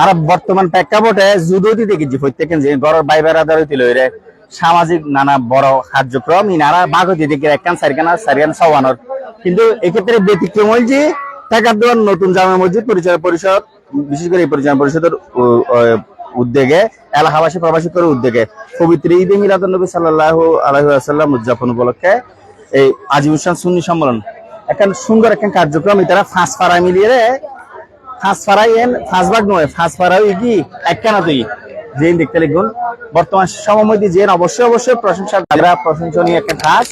আর বর্তমান প্রেক্ষাপটে জুদুতি দেখেছি প্রত্যেকের যে গড়ের বাই বেড়াদার হইতে লইরে সামাজিক নানা বড় কার্যক্রম ইনারা বাগতি দিকে একখান সারিখানা সারিখান সওয়ানোর কিন্তু এক্ষেত্রে ব্যতিক্রম হল যে টাকার দেওয়ার নতুন জামা মসজিদ পরিচালনা পরিষদ, বিশেষ করে এই পরিচালনা পরিষদের উদ্যোগে, এলাকাবাসী, প্রবাসী করে উদ্যোগে, পবিত্র ঈদে মিলাদুল নবী সাল্লাহ আলহাম উদযাপন উপলক্ষে এই আজিবুসান সুন্নি সম্মেলন। এখন সুন্দর একটা কার্যক্রম এটারা ফাঁস পাড়া মিলিয়ে ফাঁস পাড়াই এন ফাঁস ভাগ নয় ফাঁস পাড়াও কি? একখানা তুই জেন দেখতে লিখুন। বর্তমান সময় যে অবশ্যই অবশ্যই প্রশংসা তারা প্রশংসনীয় একটা কাজ।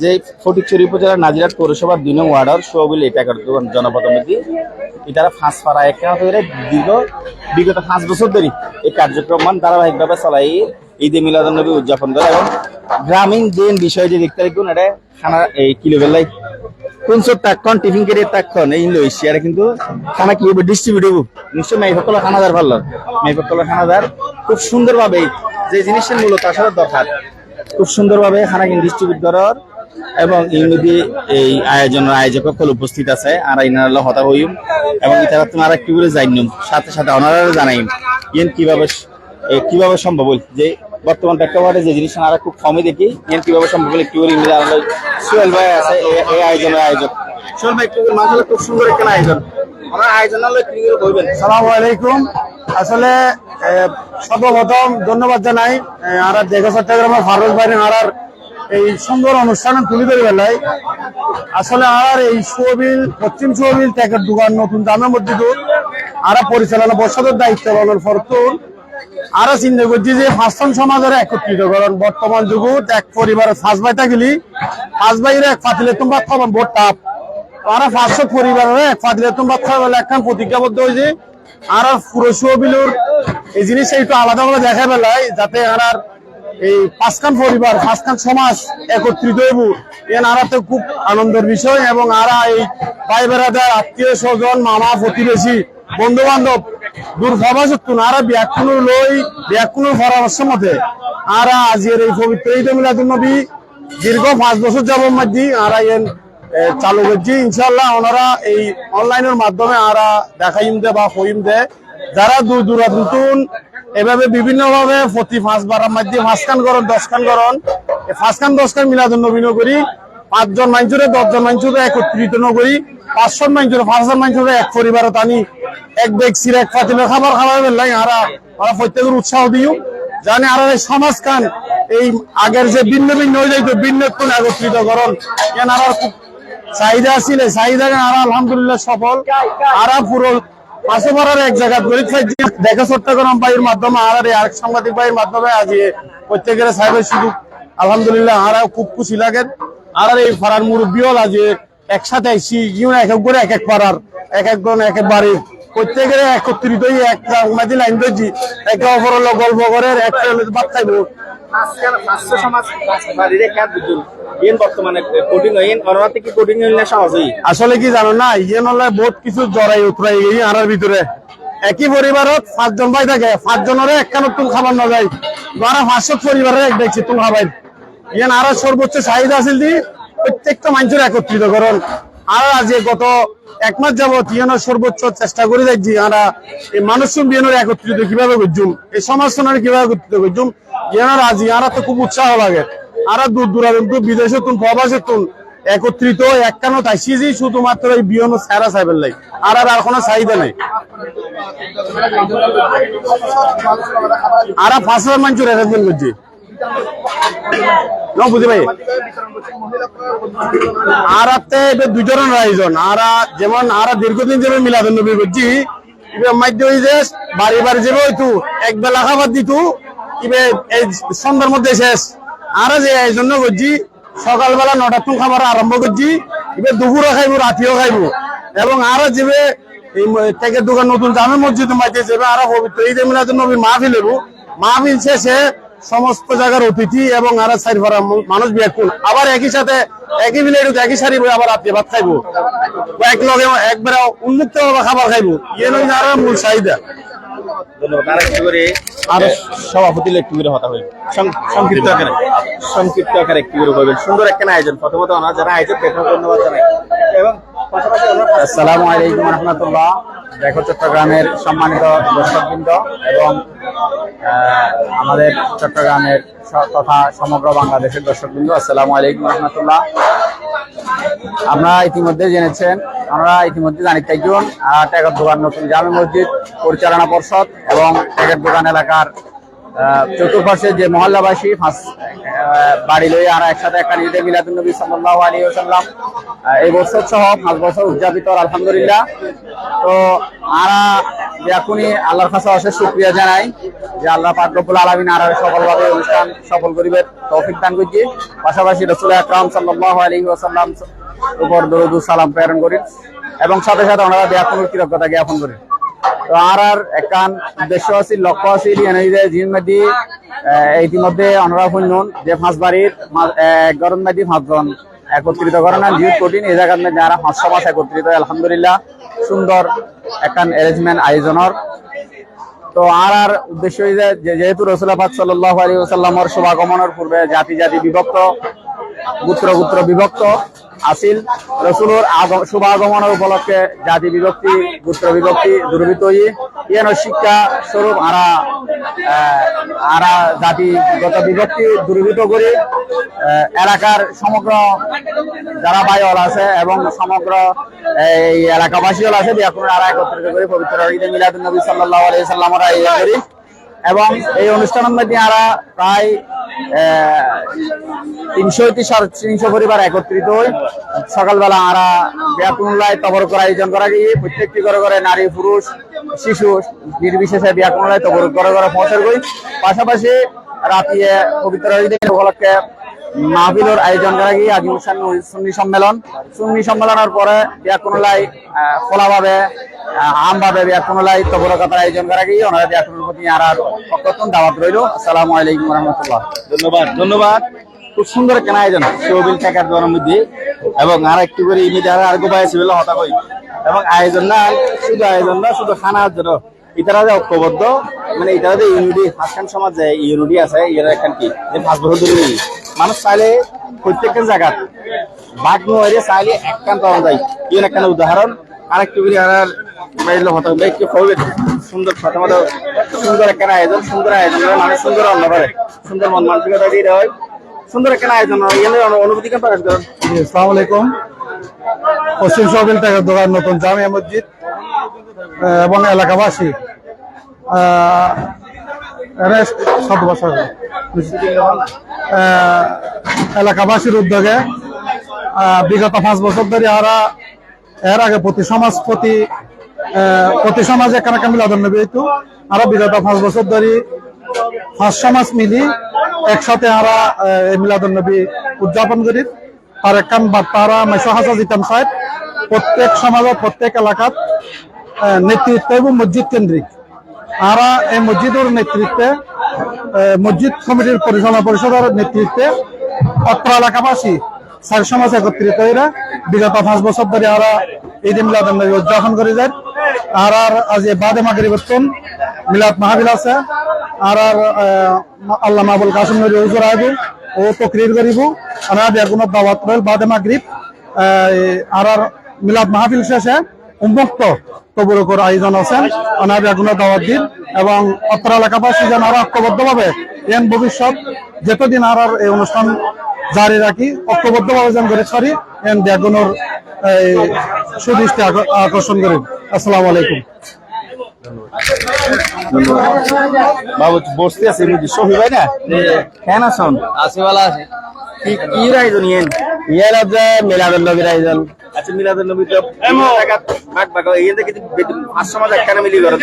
যে ফটিকচুরি উপজেলার নাজিরাট পৌরসভার দুই নং ওয়ার্ডের সবিল এটা জনপ্রতিনিধি এটারা ফাঁস পাড়া একখানা তৈরি। দীর্ঘ, বিগত পাঁচ বছর ধরে এই কার্যক্রম মান ধারাবাহিকভাবে চালাই ঈদে মিলাদুল নবী উদযাপন করে। এবং গ্রামীণ যে বিষয় যে দেখতে লিখুন, এটা খানা এই কিলো বেলায় কোন তাক্ষণ টিফিন কেটে তাক্ষণ এই লইছি কিন্তু খানা কি হবে ডিস্ট্রিবিউট হব নিশ্চয় মেহফকল খানাদার ভালো। মেহফকল খানাদার খুব সুন্দরভাবে যে জিনিসের মূলত আসলে দরকার, খুব সুন্দরভাবে খানা কিন্তু ডিস্ট্রিবিউট করার এবং ইউনিটি এই আয়োজনের আয়োজক সকল উপস্থিত আছে। আর ইনারা হতা হইম এবং এটা তোমার একটু করে জানিম সাথে সাথে ওনারা জানাইম। ইয়েন কীভাবে কীভাবে সম্ভব যে বর্তমান প্রেক্ষাপটে যে জিনিস আমরা খুব কমই দেখি। ইয়েন কীভাবে সম্ভব একটু করে ইংরেজি আমরা সোহেল ভাই আছে এই আয়োজনের আয়োজক। সোহেল ভাই একটু মাসালে খুব সুন্দর একটা আয়োজন। আমার আয়োজন হলে একটু করে বলবেন। সালাম আলাইকুম। আসলে এ, সর্বপ্রথম ধন্যবাদ জানাই আর দেখো চট্টগ্রামের ফারুক ভাই আর এই সুন্দর অনুষ্ঠান তুলে ধরে বেলায় আসলে আর এই সুবিল পশ্চিম সুবিল ত্যাগের দোকান নতুন দামের মধ্যে দূর আর পরিচালনা পর্ষদের দায়িত্ব পালনের ফরতুন আর চিন্তা করছি যে ফাঁসন সমাজের একত্রিত করেন। বর্তমান যুগত এক পরিবারের ফাঁস ভাই থাকিলি ফাঁস ভাইয়ের এক ফাতিলে তোমার খবর ভোট টাপ তারা পাঁচশো পরিবারের এক ফাদিলে তোমরা বলে একখান প্রতিজ্ঞাবদ্ধ হয়েছে আর আর পুরো বিলুর। এই জিনিসটা একটু আলাদা ভাবে দেখা বেলায়, যাতে আর আর এই পাঁচখান পরিবার, পাঁচখান সমাজ একত্রিত হইব। এন আর তো খুব আনন্দের বিষয়, এবং আর এই ভাই বেড়াদার আত্মীয় স্বজন মামা প্রতিবেশী বন্ধু বান্ধব দূর সমাজত্তুন আর ব্যাকুল লই ব্যাকুল পরামর্শ মতে আর আজির এই পবিত্র ঈদ মিলাদুল নবী দীর্ঘ পাঁচ বছর যাব মধ্যে আর এন চালু করছি। ইনশাল্লাহ ওনারা এই অনলাইনের মাধ্যমে আরা দেখাইম দে বা হইম দে। যারা দূর দূরান্তন এভাবে বিভিন্ন ভাবে প্রতি পাঁচ বারের মধ্যে পাঁচ খান করন দশ খান করন এই পাঁচ খান দশ খান মিলাদন নবীন করি। পাঁচজন মানুষরে দশজন মানুষরে একত্রিত করি। পাঁচশো পাঁচ হাজার মানুষরে এক পরিবারত আনি এক সির এক ফাতিলের খাবার খাবার বেলাই আরা প্রত্যেকের উৎসাহ দিও। জানে আর সমাজ এই আগের যে ভিন্ন ভিন্ন হয়ে যাইতো একত্রিত করণ। কেন আর খুব চাহিদা ছিল, চাহিদা আর আলহামদুলিল্লাহ সফল। আর পুরো এক জায়গা দেখা চট্টগ্রাম ভাইয়ের মাধ্যমে আর আরেক সাংবাদিক ভাইয়ের মাধ্যমে আজ প্রত্যেকের সাহেবের সুযোগ। আলহামদুলিল্লাহ আর খুব খুশি লাগে। আর এই পাড়ার মুরব্বীও আজ একসাথে এক এক করে এক এক পাড়ার, এক একজন এক এক বাড়ি প্রত্যেকের একত্রিত হয়ে একটা উমাদি লাইন ধরছি একে অপরের গল্প করে এক ইয়েন সহজ হই আসলে কি জানো না ইয়ে নলে বহুত কিছু জড়াই উতরাই গেই আনার ভিতরে। একই পরিবারত পাঁচজন ভাই থাকে পাঁচজনের একখানত তুল খাবার না যায়। বারা পাঁচশো পরিবারের এক দেখছি তুল খাবাই ইয়ে আরও সর্বোচ্চ চাহিদা আছিল দি প্রত্যেকটা মানুষের একত্রিত করণ। আর আজ গত এক মাস যাবত ইয়েনের সর্বোচ্চ চেষ্টা করে যাচ্ছি আমরা এই মানুষ বিয়েনের একত্রিত কীভাবে করছুম এই সমাজ সনের কীভাবে একত্রিত করছুম ইয়েনের আজ ইয়ারা তো খুব উৎসাহ লাগে। আর দূর দূরান্ত বিদেশে তুন প্রবাসে তুন একত্রিত একখানো তাইছি যে শুধুমাত্র এই বিয়ন সারা সাইবেল লাই। আর আর আর কোনো চাহিদা নেই। আর হাজার মানুষ অ্যারেঞ্জমেন্ট করছি বেলা এই সন্ধ্যার মধ্যে শেষ। আর যে করছি, সকালবেলা নটার টুন খাবার আরম্ভ করছি এবার দুপুরও খাইবো রাতিও খাইবো। এবং আর যাবে এই দোকান নতুন জামে মসজিদ মাইতে যাবে, আর পবিত্র ঈদ মিলাদুল নবীর মাহফিল মাহফিল শেষে সমস্ত জায়গার অতিথি এবং আর সাইড ভরা মানুষ বিয়াকুল আবার একই সাথে একই মিলে একই সারি বই আবার রাত্রে ভাত খাইবো। এক লগে একবারে উন্মুক্ত ভাবে খাবার খাইবো। ইয়ে নয় আর মূল চাহিদা। আর সভাপতি একটু করে হতা হইবে সংক্ষিপ্ত আকারে। সংক্ষিপ্ত আকারে একটু করে হইবেন। সুন্দর একটা আয়োজন প্রথমত ওনার যারা আয়োজক ধন্যবাদ জানাই। এবং পাশাপাশি আসসালামু আলাইকুম রহমতুল্লাহ। দেখো চট্টগ্রামের সম্মানিত দর্শকবৃন্দ এবং আমাদের চট্টগ্রামের তথা সমগ্র বাংলাদেশের দর্শকবৃন্দ, আসসালামু আলাইকুম রহমতুল্লাহ। আমরা ইতিমধ্যে জেনেছেন, আমরা ইতিমধ্যে জানি একজন ট্যাগের দোকান নতুন জামে মসজিদ পরিচালনা পর্ষদ এবং ট্যাগের দোকান এলাকার চতুর্পাশে যে মহল্লাবাসী বাড়ি লই আর একসাথে একটা ঈদে মিলাদুল নবী সাল্লাল্লাহু আলাইহি ওয়াসাল্লাম। আহ, এই বছর সহ পাঁচ বছর উদযাপিত আলহামদুলিল্লাহ। তো আরা এখনই আল্লাহর কাছে অশেষ শুকরিয়া জানাই যে আল্লাহ পাক রব্বুল আলামিন আর সফলভাবে অনুষ্ঠান সফল করিবে তৌফিক দান করছি পাশাপাশি রাসূল আকরাম সাল্লাল্লাহু আলাইহি ওয়াসাল্লাম উপর দরুদ সালাম প্রেরণ করি। এবং সাথে সাথে ওনারা ব্যাকুল কৃতজ্ঞতা জ্ঞাপন করি। তো আর একান উদ্দেশ্য আছিল লক্ষ্য আছিল ইতিমধ্যে ওনারা শুনুন যে পাঁচ বাড়ির মা- এক গরম মাদি পাঁচজন একত্রিত করেন কঠিন, এই জায়গার মধ্যে যারা পাঁচশো মাস একত্রিত আলহামদুলিল্লাহ, সুন্দর একান অ্যারেঞ্জমেন্ট আয়োজনের। তো আর আর উদ্দেশ্য যেহেতু রসুল্লাহ পাক সাল্লাহ আলী ওসাল্লামর শুভাগমনের পূর্বে জাতি জাতি বিভক্ত গুত্র গুত্র বিভক্ত আসিল রসুলোর শুভাগমনের উপলক্ষে জাতি বিভক্তি, গুত্র বিভক্তি দুর্বৃত হই ইয়ানো শিক্ষা স্বরূপ আরা আরা জাতিগত বিভক্তি দুর্বৃত করে এলাকার সমগ্র যারা বাইল আছে এবং সমগ্র, এই এলাকাবাসী হল আছে আর একত্রিত করে, পবিত্র ঈদে মিলাদুল নবী সাল্লাল্লাহু আলাইহি সাল্লাম আমরা ইয়ে করি। এবং এই অনুষ্ঠানের মধ্যে আরা প্রায় তিনশো তিনশো পরিবার একত্রিত হই। সকালবেলা আরা ব্যাকুল্লায় তবরকর আয়োজন করা গিয়ে প্রত্যেকটি ঘরে ঘরে নারী, পুরুষ, শিশু, নির্বিশেষে ব্যাকুল্লায় তবরক ঘরে ঘরে পৌঁছার গই। পাশাপাশি রাতে পবিত্র উপলক্ষে মাহফিলের আয়োজন করা গিয়ে আজ অনুষ্ঠান সুন্নি সম্মেলন। সুন্নি সম্মেলনের পরে ব্যাকুল্লায় খোলাভাবে আমভাবে ব্যাকুল্লায় তবরকতার আয়োজন করা গিয়ে ওনারা ব্যাকুলের প্রতি আর কতক্ষণ দাওয়াত রইল। আসসালামু আলাইকুম রহমতুল্লাহ ধন্যবাদ ধন্যবাদ। খুব সুন্দর কেন আয়োজন। সৌবিল টাকার দোকানের মধ্যে এবং আর একটু করে ইমিতে আর আগে পাইছে বলে হতা কই। এবং আয়োজন না শুধু আয়োজন না শুধু খানার জন্য। ইতারা যে ঐক্যবদ্ধ মানে ইতারা যে ইউনিটি হাসখান সমাজ যে ইউনিটি আছে এরা এখান কি? যে পাঁচ বছর ধরে মানুষ চাইলে প্রত্যেকটা জায়গা বাঘ নোয়ারে চাইলে একখান পাওয়া যায়। ইউন একখান উদাহরণ। আর একটু করে আর বাইরে হতা একটু হবে সুন্দর সুন্দর একখান আয়োজন সুন্দর আয়োজন মানুষ সুন্দর অন্য করে। সুন্দর মন মানসিকতা দিয়ে হয়। সুন্দর একখান আয়োজন অনুভূতি কেন প্রকাশ করেন? আসসালামু আলাইকুম। পশ্চিম সহবিল টাকার দোকান নতুন জামিয়া মসজিদ এবং এলাকাবাসী। সাত বছর। এলাকাবাসীর উদ্যোগে বিগত পাঁচ বছর ধরে আমরা এর আগে প্রতি সমাজ প্রতি প্রতি সমাজে মিলাদন নবী হইতো। আমরা বিগত পাঁচ বছর ধরে পাঁচ সমাজ মিলি একসাথে আমরা আহ, এই মিলাদুল নবী উদযাপন করি। আর একখান বার্তারা মাইশো হাসা জিতাম সাহেব প্রত্যেক সমাজত প্রত্যেক এলাকাত নেতৃত্ব এবং মসজিদ কেন্দ্রিক। আমরা এই মসজিদের নেতৃত্বে মসজিদ কমিটির পরিচালনা পরিষদের নেতৃত্বে অত্র এলাকাবাসী চার সমাজ একত্রিত হয়ে বিগত পাঁচ বছর ধরে আমরা ঈদ মিলাদ উদযাপন করে যায় আর আর আজ বাদে মাগরিবতন মিলাদ মাহবিল আছে। আর আর আল্লাহ মাহবুল কাসিম নবী হুজুর আইব ও তকরির করিব। আর বেগুন দাওয়াত রইল বাদে মাগরিব। আর আর মিলাদ মাহফিল শেষে উন্মুক্ত তবুরকর আয়োজন আছেন। অনার বেগুন দাওয়াত দিন এবং অত্র এলাকাবাসী যেন আরও ঐক্যবদ্ধভাবে এন ভবিষ্যৎ যেতদিন আর আর এই অনুষ্ঠান জারি রাখি ঐক্যবদ্ধভাবে যেন করে ছড়ি এন বেগুনের এই সুদৃষ্টি আক- আকর্ষণ করি আসসালামু আলাইকুম। বাবু বসতে আছে সহি ভাই না? কেন আছেন? আছি ভালো আছে। কি কি আয়োজন ইয়েন যে মিলাদুল নবীর আয়োজন আচ্ছা মিলাদের নবী তো ভাগ ভাগ থেকে পাঁচ সমাজ একখানে মিলি করে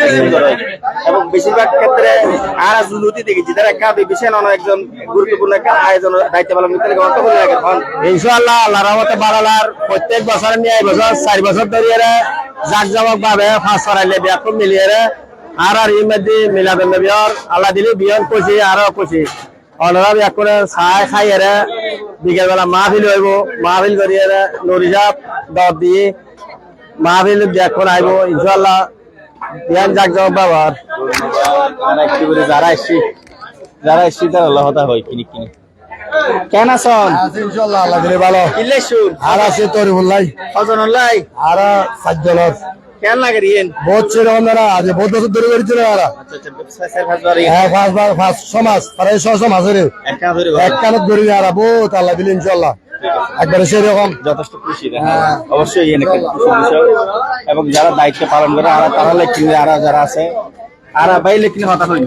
এবং বেশিরভাগ ক্ষেত্রে আর জুলুতি দেখেছি তারা একটা বিশেষ অন্য একজন গুরুত্বপূর্ণ একটা আয়োজন দায়িত্ব পালন করতে লাগে অর্থ করে লাগে তখন ইনশাআল্লাহ আল্লাহ রহমতে বাড়ালার প্রত্যেক বছর নিয়ে এই বছর চার বছর ধরে এরা জাকজমক ভাবে ফাঁস করাইলে ব্যাপক মিলিয়ে আর আর মিলাদুল নবীর আল্লাহ দিলি বিয়ন কইছি আরও কইছি অনরা বিয়া করে চাই খাই এরা বিকেল বেলা মাহফিল হইব মাহফিল করি এরা নরিজাব দর দিয়ে মাহফিল দেখুন আইব ইনশাআল্লাহ বিয়ান জাকজমক ব্যবহার আর একটু করে যারা এসছি যারা এসছি তারা আল্লাহ হতা হয় কিনি কিনি কেন আছেন ইনশাল্লাহ আল্লাহ দিলে ভালো। ইলে শুন আর আছে তরিমুল্লাই হজন লাই আর সাজ্জলর কেন লাগে রিয়েন বহুত ছিল ওনারা আজ বহুত বছর ধরে করেছিল ওরা সাইসার হাজার হ্যাঁ ফার্স্ট বার ফার্স্ট সমাজ মাসের এক কানত ধরে ওরা বহুত আল্লাহ দিল ইনশাল্লাহ একবারে সেরকম। যথেষ্ট খুশি অবশ্যই এনে খুশি বিষয়। এবং যারা দায়িত্ব পালন করে আর তারা লেখিনে আর যারা আছে আর ভাই লেখিনে হতাশ হয়নি।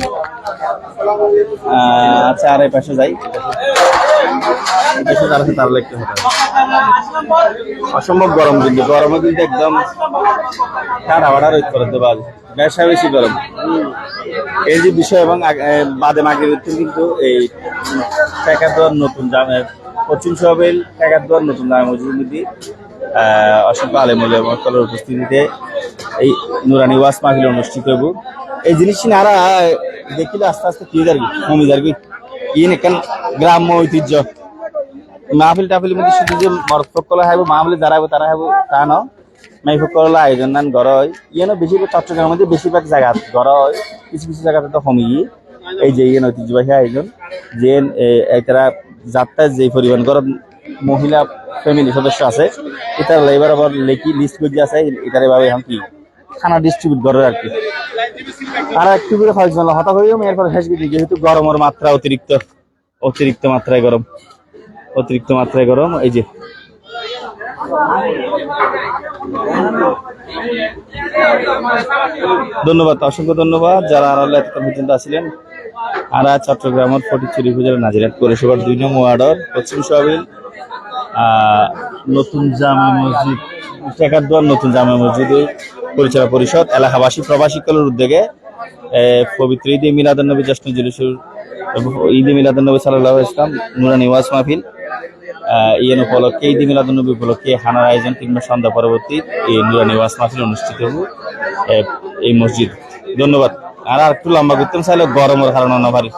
আচ্ছা আর এই পাশে যাই। এই পাশে যারা আছে তারা হতাশ অসম্ভব গরম কিন্তু, গরমে কিন্তু একদম ঠান্ডা বাড়া রোধ করে দেবা বেশা বেশি গরম। এই যে বিষয় এবং বাদে মাগে কিন্তু এই টাকার নতুন জামের পশ্চিম সহবেল টাকার দোয়ার নতুন জামে মসজিদ মধ্যে অসংখ্য আলেমুল মকলের উপস্থিতিতে এই নুরানি ওয়াস মাহফিল অনুষ্ঠিত হইব। এই জিনিস আরা দেখিলে আস্তে আস্তে কি যাবি কমে যাবি ইন এখান গ্রাম্য ঐতিহ্য? মাহফিল টাফিল মধ্যে শুধু যে মরদ ফকল হাইব, মাহফিলে যারা তারা হইব, তা ন। মাই ফকল আয়োজন নান ঘর হয়। ইয়েন বেশিরভাগ চট্টগ্রামের মধ্যে বেশিরভাগ জায়গা ঘর হয়। কিছু কিছু জায়গাতে তো কমে গিয়ে এই যে ইয়েন ঐতিহ্যবাহী আয়োজন। যে তারা যাত্রায় যে পরিমাণ ঘর মহিলা ফ্যামিলি সদস্য আছে, এটার লেবার আবার লেখি লিস্ট করে আছে। এটার এভাবে এখন কি? খানা ডিস্ট্রিবিউট করে আর কি। তারা একটু করে কয়েকজন হতা হয়েও এরপর শেষ যেহেতু গরমের মাত্রা অতিরিক্ত অতিরিক্ত মাত্রায় গরম। অতিরিক্ত মাত্রায় গরম, এই যে। ধন্যবাদ, অসংখ্য ধন্যবাদ। যারা আড়ালে এতক্ষণ পর্যন্ত আসছিলেন আরা চট্টগ্রামের ফটিকচুরি উপজেলা নাজিরাট পৌরসভার দুই নং ওয়ার্ডর পশ্চিম সোহাবিল নতুন জামে মসজিদ টেকারদুয়ার নতুন জামে মসজিদ পরিচালনা পরিষদ, এলাকাবাসী, প্রবাসী কলের উদ্যোগে পবিত্র ঈদে মিলাদুল নবী জশ্ন জুলুসুর ঈদে মিলাদুল নবী সাল্লাহ ইসলাম নুরানি ওয়াজ মাহফিল ইয়েন উপলক্ষে, ঈদ মিলাদুলনবী উপলক্ষে হানার আয়োজন কিংবা সন্ধ্যা পরবর্তী এই নুরানি ওয়াজ মাহফিল অনুষ্ঠিত হব এই মসজিদ। ধন্যবাদ। আর আর একটু লম্বা করতাম চাইলে গরমের কারণে না ভারী।